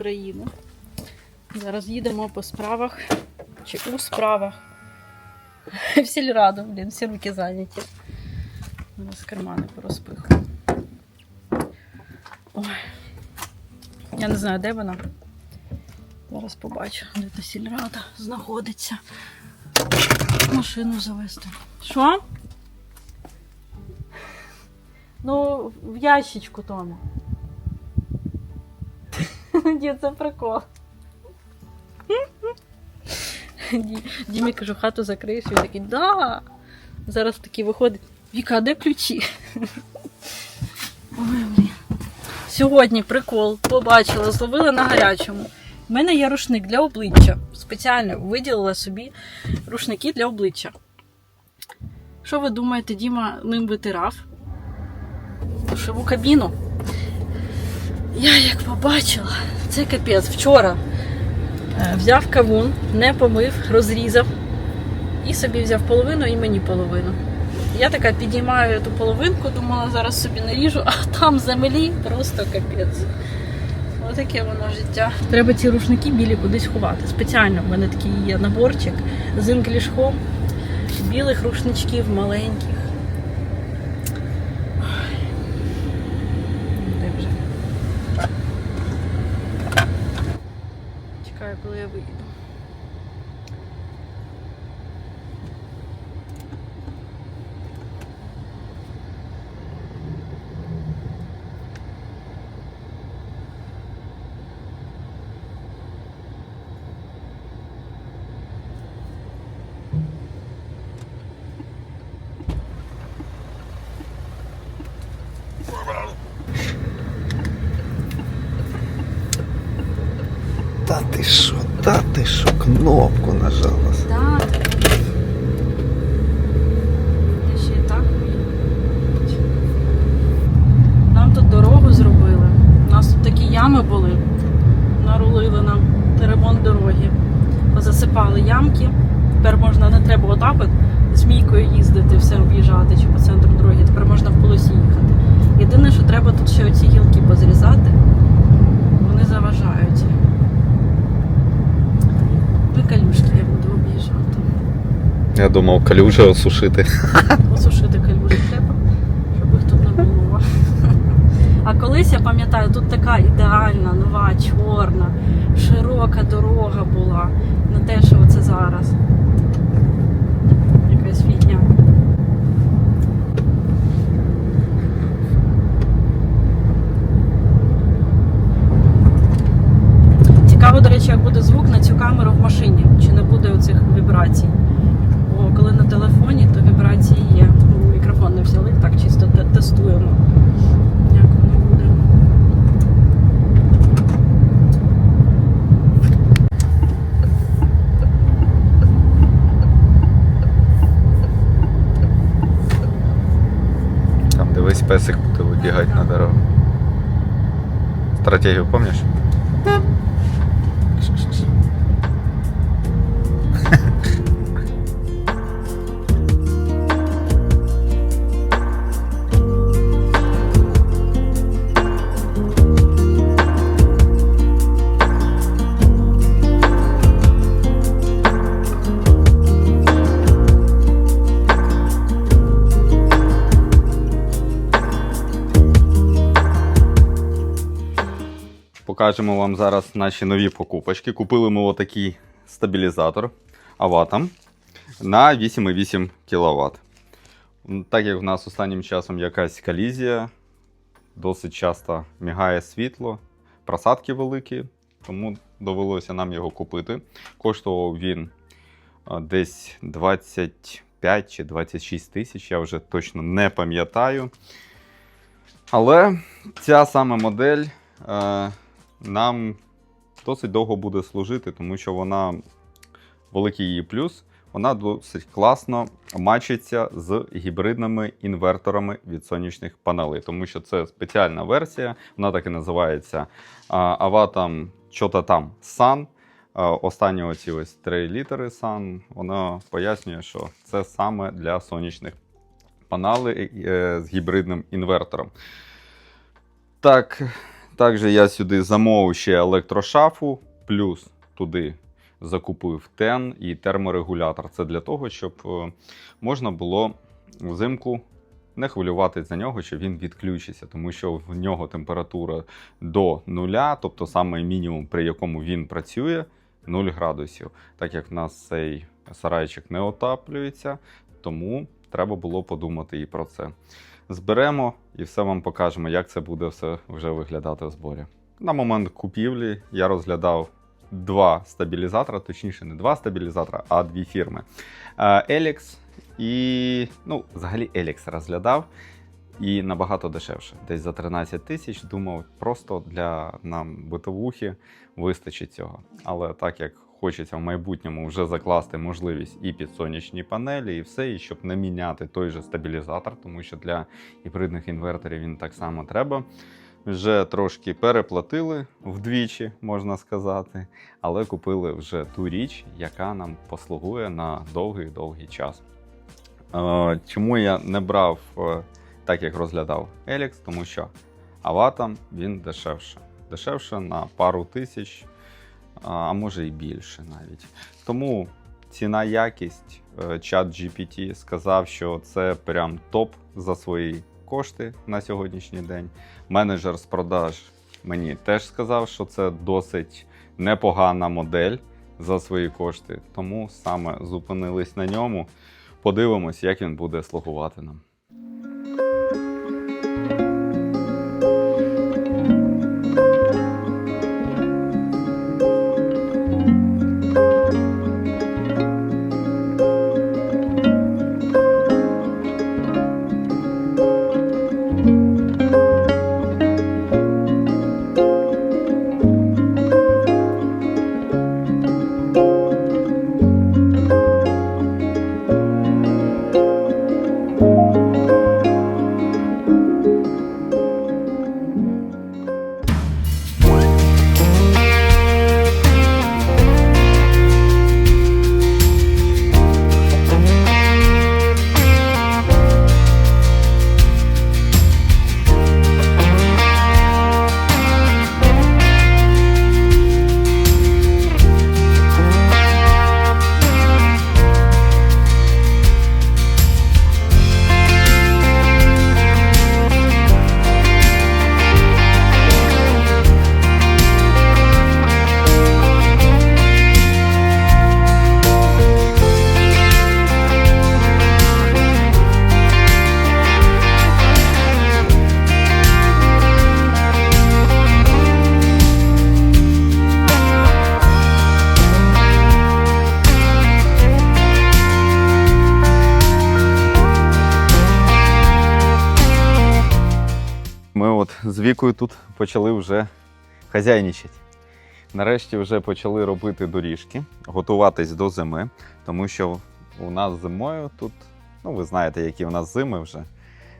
України. Зараз їдемо по справах чи у справах. В сільраду, блін, всі руки зайняті. Зараз кармани порозпихую. Ой. Я не знаю, де вона. Зараз побачу, де та сільрада знаходиться. Машину завести. Що? Ну, в ящичку Тома. Ні, це прикол. Ді- Дімі кажу, хату закриєш, він такий, да. Зараз такий виходить. Віка, а де ключі? Ой, блін. Сьогодні прикол, побачила, зловила на гарячому. У мене є рушник для обличчя. Спеціально виділила собі рушники для обличчя. Що ви думаєте, Діма ним витирав? Душову кабіну. Я як побачила, це капець. Вчора е, взяв кавун, не помив, розрізав і собі взяв половину і мені половину. Я така підіймаю ту половинку, думала, зараз собі наріжу, а там землі просто капець. Отаке воно життя. Треба ці рушники білі кудись ховати. Спеціально в мене такий є наборчик з інклішком, білих рушничків маленьких. Thank you. Кнопку нажала. Так. Я і так. Нам тут дорогу зробили. У нас тут такі ями були. Нарулили нам ремонт дороги. Позасипали ямки. Тепер можна не треба отак от змійкою їздити, все об'їжджати чи по центру дороги. Тепер можна в полосі їхати. Єдине, що треба тут ще оці гілки позрізати. Вони заважають. Ви калюшки я буду об'їжджати. Я думав, калюжа осушити. Осушити калюжі треба, щоб їх тут не було. А колись я пам'ятаю, тут така ідеальна, нова, чорна, широка дорога була. Не те, що оце зараз. Покажемо вам зараз наші нові покупочки. Купили ми отакий стабілізатор Avatam на 8,8 кВт. Так як в нас останнім часом якась колізія, досить часто мігає світло, просадки великі, тому довелося нам його купити. Коштував він десь 25 чи 26 тисяч, я вже точно не пам'ятаю. Але ця саме модель е, нам досить довго буде служити, тому що вона великий її плюс. Вона досить класно мачиться з гібридними інверторами від сонячних панелей, тому що це спеціальна версія, вона так і називається Avatam Чота там Sun. Останні оці ось три літери Sun, вона пояснює, що це саме для сонячних панелей е, з гібридним інвертором. Так, Також я сюди замовив ще електрошафу, плюс туди закупив тен і терморегулятор. Це для того, щоб е, можна було взимку не хвилюватись за нього, що він відключиться, тому що в нього температура до нуля, тобто саме мінімум, при якому він працює, 0 градусів. Так як в нас цей сарайчик не отаплюється, тому треба було подумати і про це. Зберемо і все вам покажемо, як це буде все вже виглядати в зборі. На момент купівлі я розглядав два стабілізатора, точніше, не два стабілізатора, а дві фірми. Е, Elix і, ну, взагалі Elix розглядав. І набагато дешевше. Десь за 13 тисяч думав, просто для нам битовухи вистачить цього. Але так як хочеться в майбутньому вже закласти можливість і під сонячні панелі, і все, і щоб не міняти той же стабілізатор, тому що для гібридних інверторів він так само треба. Вже трошки переплатили вдвічі, можна сказати, але купили вже ту річ, яка нам послугує на довгий-довгий час. Е, Чому я не брав е, так, як розглядав Елікс, тому що Аватам він дешевше. Дешевше на пару тисяч, а може і більше навіть. Тому ціна якість, е, чат GPT сказав, що це прям топ за свої кошти на сьогоднішній день. Менеджер з продаж мені теж сказав, що це досить непогана модель за свої кошти. Тому саме зупинились на ньому. Подивимось, як він буде слугувати нам. Вікою тут почали вже хазяйничати. Нарешті вже почали робити доріжки, готуватись до зими, тому що у нас зимою тут, ну ви знаєте, які у нас зими вже.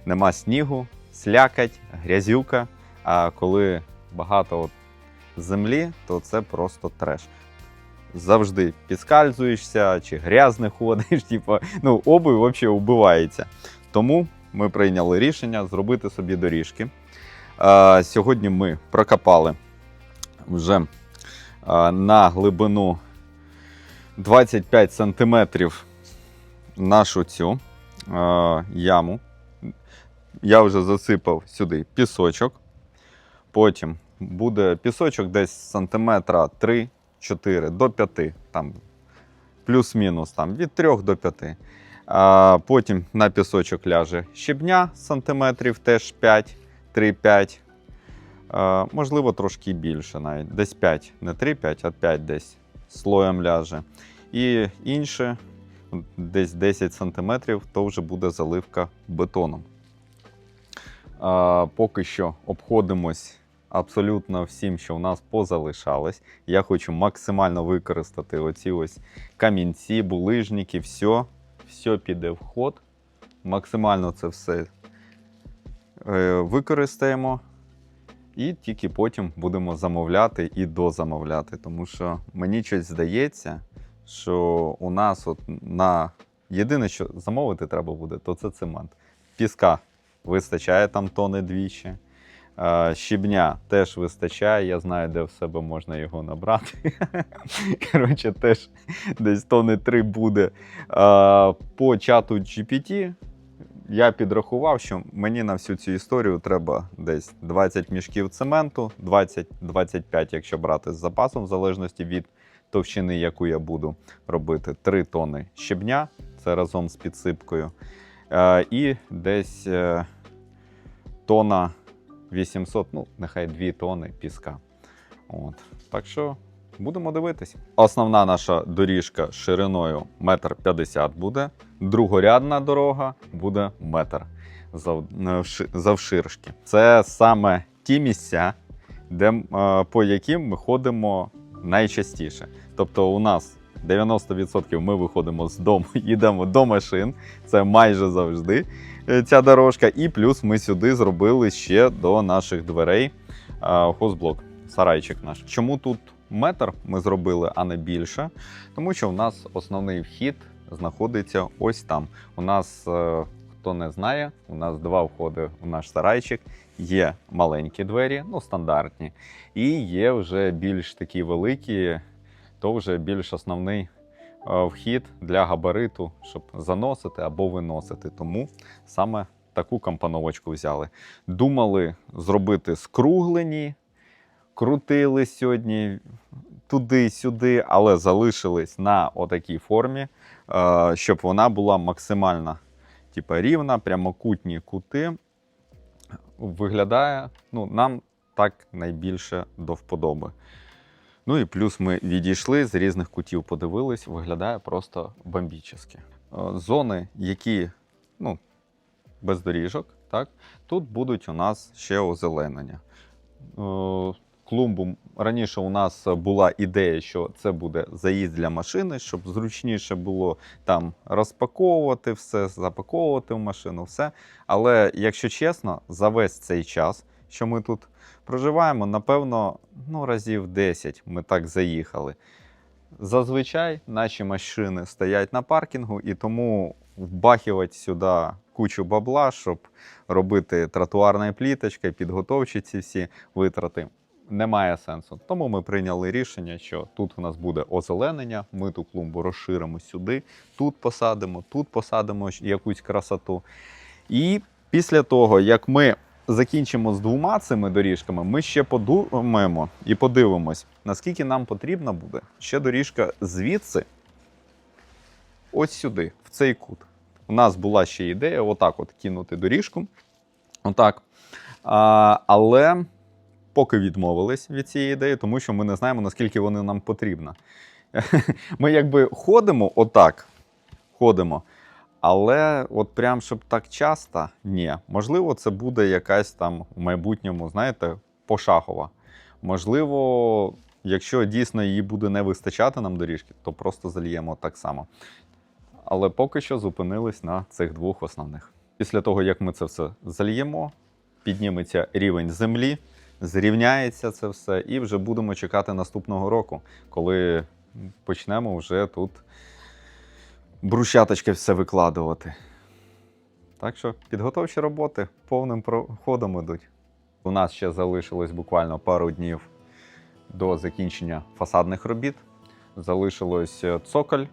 Нема снігу, слякать, грязюка. А коли багато от землі, то це просто треш. Завжди підскальзуєшся чи грязне ходиш, типу, ну, обув взагалі вбивається. Тому ми прийняли рішення зробити собі доріжки. Сьогодні ми прокопали вже на глибину 25 сантиметрів нашу цю яму. Я вже засипав сюди пісочок. Потім буде пісочок десь сантиметра 3-4 до 5, там, плюс-мінус там, від 3 до 5. А потім на пісочок ляже щебня сантиметрів теж 5, 3-5. Можливо, трошки більше навіть. Десь 5, не 3-5, а 5 десь слоєм ляже. І інше, десь 10 сантиметрів, то вже буде заливка бетоном. Поки що обходимось абсолютно всім, що в нас позалишалось. Я хочу максимально використати оці ось камінці, булижники, все, все піде в ход. Максимально це все використаємо. І тільки потім будемо замовляти і дозамовляти. Тому що мені щось здається, що у нас от на єдине, що замовити треба буде, то це цемент. Піска вистачає там тони двічі. Е, Щебня теж вистачає. Я знаю, де в себе можна його набрати. Коротше, теж десь тони 3 буде. Е, По чату GPT я підрахував, що мені на всю цю історію треба десь 20 мішків цементу, 20-25, якщо брати з запасом, в залежності від товщини, яку я буду робити, 3 тони щебня, це разом з підсипкою. Е, І десь е, тона 800, ну, нехай 2 тони піска. От. Так що будемо дивитись. Основна наша доріжка шириною 1,50 м буде. Другорядна дорога буде метр е, вши- завширшки. Це саме ті місця, де, е, по яким ми ходимо найчастіше. Тобто, у нас 90% ми виходимо з дому, їдемо до машин. Це майже завжди е, ця дорожка. І плюс ми сюди зробили ще до наших дверей хозблок, сарайчик наш. Чому тут метр ми зробили, а не більше? Тому що в нас основний вхід знаходиться ось там. У нас, е, хто не знає, у нас два входи в наш сарайчик. Є маленькі двері, ну стандартні, і є вже більш такі великі, то вже більш основний е, вхід для габариту, щоб заносити або виносити. Тому саме таку компоновочку взяли. Думали зробити скруглені, крутили сьогодні туди-сюди, але залишились на отакій формі, е, щоб вона була максимально типу, рівна, прямокутні кути. Виглядає, ну, нам так найбільше до вподоби. Ну і плюс ми відійшли з різних кутів, подивились, виглядає просто бомбічно. Зони, які ну, без доріжок, так, тут будуть у нас ще озеленення. Клумбу раніше у нас була ідея, що це буде заїзд для машини, щоб зручніше було там розпаковувати все, запаковувати в машину, все. Але якщо чесно, за весь цей час, що ми тут проживаємо, напевно, ну, разів 10 ми так заїхали. Зазвичай наші машини стоять на паркінгу, і тому вбахувати сюди кучу бабла, щоб робити тротуарною пліточкою, підготовчі ці всі витрати. Немає сенсу. Тому ми прийняли рішення, що тут у нас буде озеленення, ми ту клумбу розширимо сюди, тут посадимо, тут посадимо якусь красоту. І після того, як ми закінчимо з двома цими доріжками, ми ще подумаємо і подивимось, наскільки нам потрібна буде ще доріжка звідси, ось сюди, в цей кут. У нас була ще ідея отак от кинути доріжку. Отак. А, але поки відмовились від цієї ідеї, тому що ми не знаємо, наскільки вони нам потрібна. Ми якби ходимо отак, ходимо. Але от прям щоб так часто, ні. Можливо, це буде якась там в майбутньому, знаєте, пошахова. Можливо, якщо дійсно її буде не вистачати нам доріжки, то просто зальємо так само. Але поки що зупинились на цих двох основних. Після того, як ми це все зальємо, підніметься рівень землі, зрівняється це все, і вже будемо чекати наступного року, коли почнемо вже тут брусчаточки все викладувати. Так що підготовчі роботи повним ходом ідуть. У нас ще залишилось буквально пару днів до закінчення фасадних робіт. Залишилось е, цоколь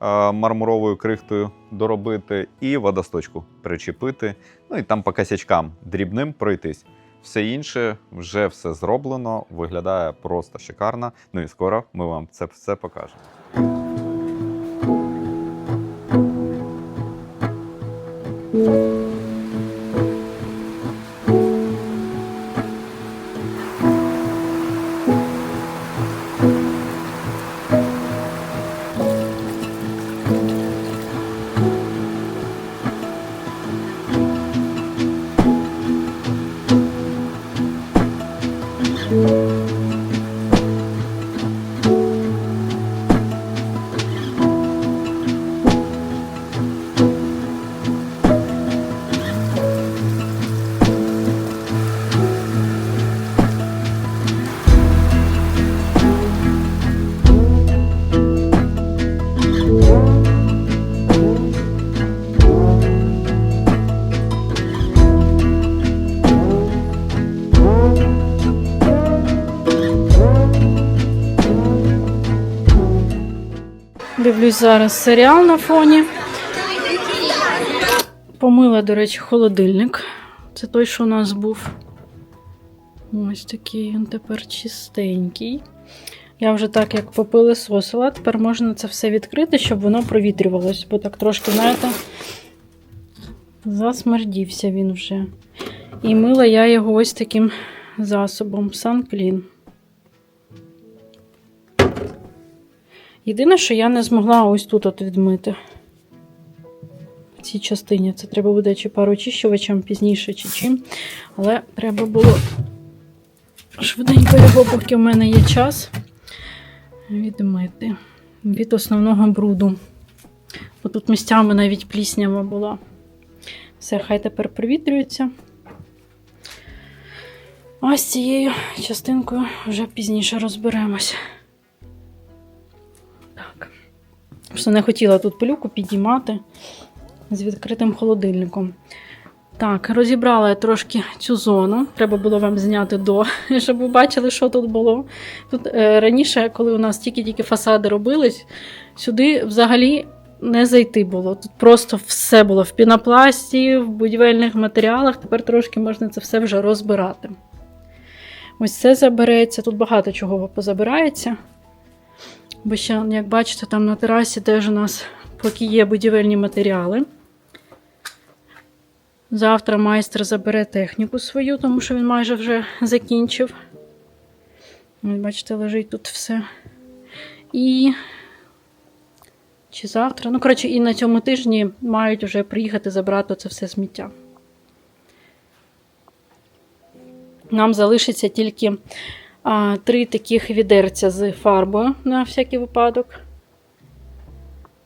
е, мармуровою крихтою доробити і водосточку причепити. Ну і там по косячкам дрібним пройтись. Все інше вже все зроблено, виглядає просто шикарно. Ну і скоро ми вам це все покажемо. Дивлюсь зараз серіал на фоні. Помила, до речі, холодильник. Це той, що у нас був. Ось такий він тепер чистенький. Я вже так як попилисосила, тепер можна це все відкрити, щоб воно провітрювалось, бо так трошки, знаєте, засмердівся він вже. І мила я його ось таким засобом Sunclean. Єдине, що я не змогла ось тут от відмити. В цій частині. Це треба буде чи пароочищувачем пізніше, чи чим. Але треба було швиденько його, поки в мене є час, відмити від основного бруду. Бо тут місцями навіть пліснява була. Все, хай тепер провітрюється. А з цією частинкою вже пізніше розберемось. Так. Просто не хотіла тут пилюку підіймати з відкритим холодильником. Так, розібрала я трошки цю зону. Треба було вам зняти до, щоб ви бачили, що тут було. Тут е, раніше, коли у нас тільки-тільки фасади робились, сюди взагалі не зайти було. Тут просто все було в пінопласті, в будівельних матеріалах. Тепер трошки можна це все вже розбирати. Ось це забереться. Тут багато чого позабирається. Бо ще, як бачите, там на терасі теж у нас поки є будівельні матеріали. Завтра майстер забере техніку свою, тому що він майже вже закінчив. Бачите, лежить тут все. І чи завтра? Ну, коротше, і на цьому тижні мають вже приїхати забрати це все сміття. Нам залишиться тільки три таких відерця з фарбою на всякий випадок.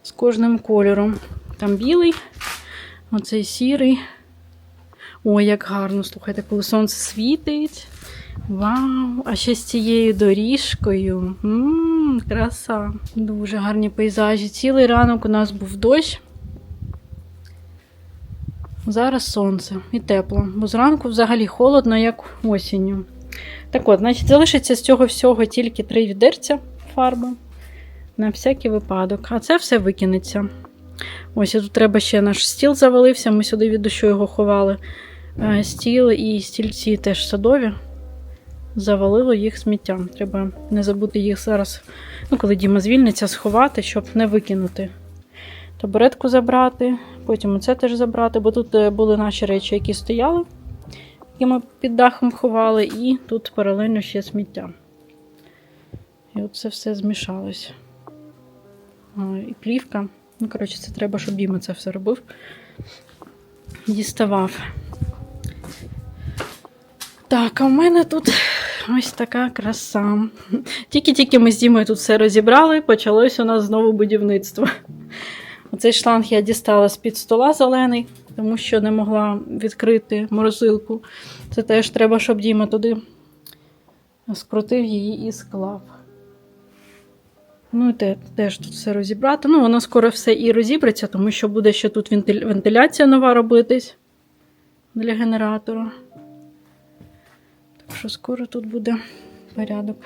З кожним кольором. Там білий, оцей сірий. Ой, як гарно, слухайте, коли сонце світить. Вау! А ще з цією доріжкою. Ммм, краса. Дуже гарні пейзажі. Цілий ранок у нас був дощ. Зараз сонце і тепло, бо зранку взагалі холодно, як осінню. Так от, значить, залишиться з цього всього тільки три відерця фарби на всякий випадок. А це все викинеться. Ось і тут треба ще наш стіл завалився. Ми сюди від дощу його ховали. Е, Стіл і стільці теж садові. Завалило їх сміттям. Треба не забути їх зараз, ну, коли Діма звільниться, сховати, щоб не викинути. Табуретку забрати, потім оце теж забрати, бо тут е, були наші речі, які стояли, які ми під дахом ховали, і тут паралельно ще сміття. І от це все змішалось. І плівка. Ну, коротше, це треба, щоб Діма це все робив. Діставав. Так, а в мене тут ось така краса. Тільки-тільки ми з Дімою тут все розібрали, почалось у нас знову будівництво. Оцей шланг я дістала з-під стола зелений, тому що не могла відкрити морозилку. Це теж треба, щоб Діма туди скрутив її і склав. Ну, і те, теж тут все розібрати. Ну, воно скоро все і розібреться, тому що буде ще тут вентиляція нова робитись для генератора. Так що скоро тут буде порядок.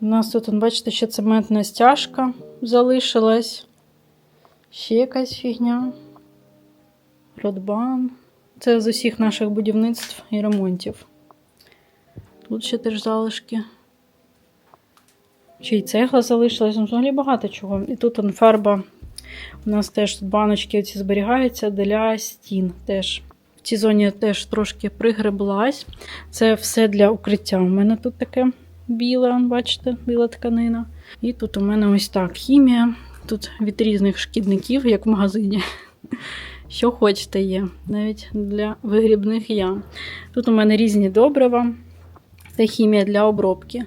У нас тут, бачите, ще цементна стяжка залишилась. Ще якась фігня. Родбан. Це з усіх наших будівництв і ремонтів. Тут ще теж залишки. Ще й цегла залишилась, ну, взагалі багато чого. І тут фарба. У нас теж баночки оці зберігаються для стін. теж. В цій зоні теж трошки пригреблась. Це все для укриття. У мене тут таке біле, бачите, біла тканина. І тут у мене ось так хімія. Тут від різних шкідників, як в магазині. Що хочете є, навіть для вигрібних ям. Тут у мене різні добрива. Це хімія для обробки.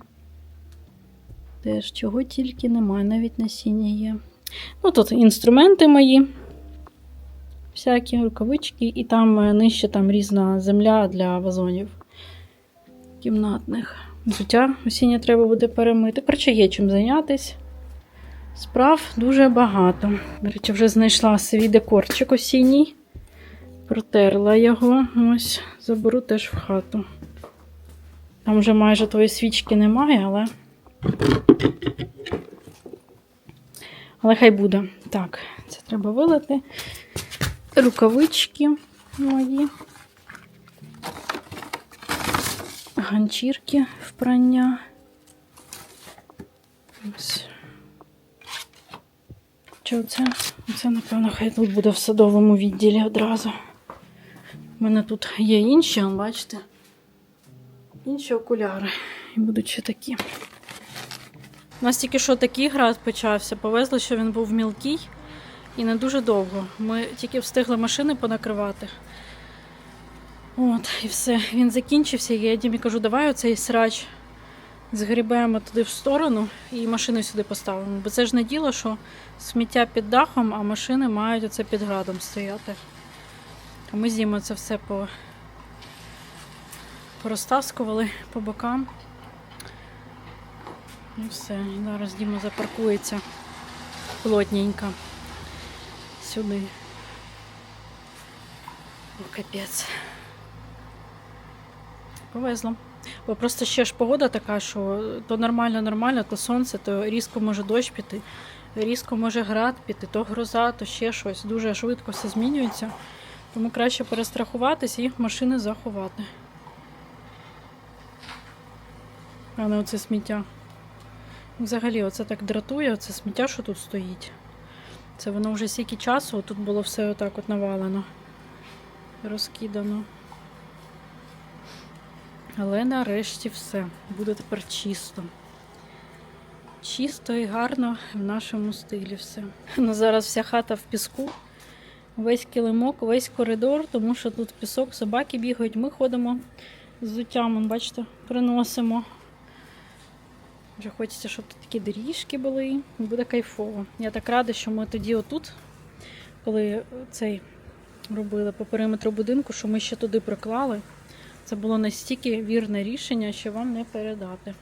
Теж чого тільки немає, навіть насіння є. Ну, тут інструменти мої, всякі рукавички, і там е, нижче там різна земля для вазонів кімнатних. Взуття осіння треба буде перемити. Коротше, є чим зайнятися. Справ дуже багато. До речі, вже знайшла свій декорчик осінній. Протерла його. Ось, заберу теж в хату. Там вже майже тої свічки немає, але. Але хай буде. Так, це треба вилити. Рукавички мої. Ганчірки впрання. Ось. Чи оце? Оце, напевно, хай тут буде в садовому відділі одразу. У мене тут є інші, бачите? Інші окуляри. І будуть ще такі. У нас тільки що такий град почався. Повезли, що він був мілкий і не дуже довго. Ми тільки встигли машини понакривати. От, і все. Він закінчився. Я Дімі кажу, давай оцей срач згрібаємо туди в сторону і машини сюди поставимо. Бо це ж не діло, що сміття під дахом, а машини мають оце під градом стояти. А ми з Дімою це все по... порозтаскували по бокам. І все. Зараз Діма запаркується плотненько сюди. О, капець. Повезло. Бо просто ще ж погода така, що то нормально, нормально, то сонце, то різко може дощ піти, різко може град піти, то гроза, то ще щось. Дуже швидко все змінюється. Тому краще перестрахуватись і машини заховати. А не оце сміття. Взагалі, оце так дратує, оце сміття, що тут стоїть. Це воно вже стільки часу, тут було все отак от навалено, розкидано. Але нарешті все. Буде тепер чисто. Чисто і гарно в нашому стилі все. Ну, зараз вся хата в піску, весь килимок, весь коридор, тому що тут пісок, собаки бігають. Ми ходимо з взуттям, бачите, приносимо. Вже хочеться, щоб тут такі доріжки були. Буде кайфово. Я так рада, що ми тоді отут, коли цей робили по периметру будинку, що ми ще туди приклали. Це було настільки вірне рішення, що вам не передати.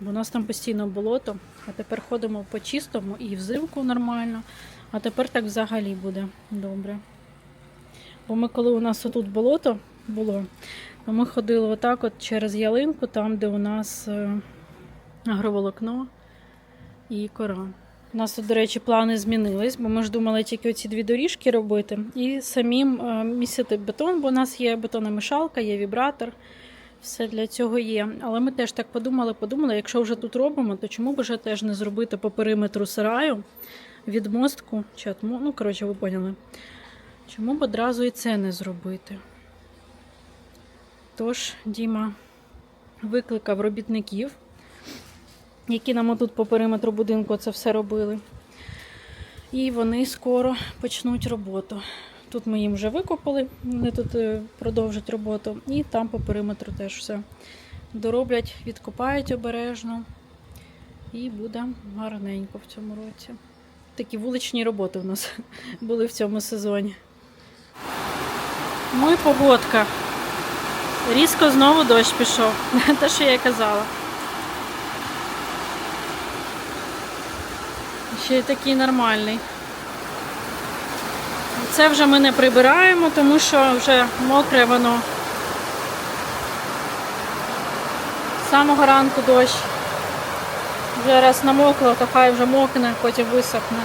Бо у нас там постійно болото, а тепер ходимо по чистому і взимку нормально, а тепер так взагалі буде добре. Бо ми, коли у нас отут болото було, то ми ходили отак от через ялинку, там, де у нас е, агроволокно і кора. У нас тут, до речі, плани змінились, бо ми ж думали тільки оці дві доріжки робити і самим е, місити бетон, бо у нас є бетономішалка, є вібратор. Все для цього є. Але ми теж так подумали, подумали, якщо вже тут робимо, то чому б вже теж не зробити по периметру сараю від мостку чи от, мо- ну, коротше, ви поняли. Чому б одразу і це не зробити? Тож, Діма викликав робітників, які нам отут по периметру будинку це все робили. І вони скоро почнуть роботу. Тут ми їм вже викопали, вони тут е, продовжать роботу, і там по периметру теж все дороблять, відкопають обережно, і буде гарненько в цьому році. Такі вуличні роботи у нас були в цьому сезоні. Ну і погодка. Різко знову дощ пішов. Те, що я й казала. Ще такий нормальний. Це вже ми не прибираємо, тому що вже мокре воно. З самого ранку дощ. Вже раз намокло, то хай вже мокне, потім висохне.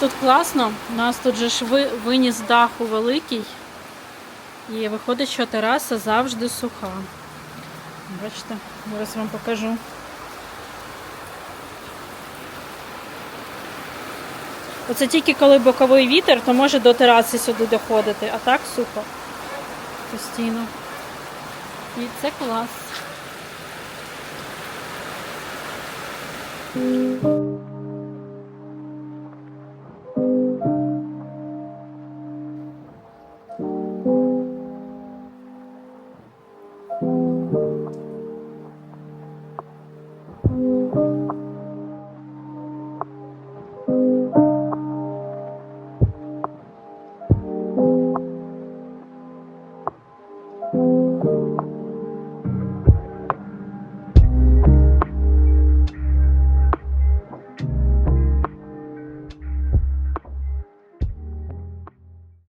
Тут класно, у нас тут же ж виніс даху великий. І виходить, що тераса завжди суха. Бачите, зараз вам покажу. Оце тільки коли боковий вітер, то може до тераси сюди доходити, а так сухо. Постійно. І це клас.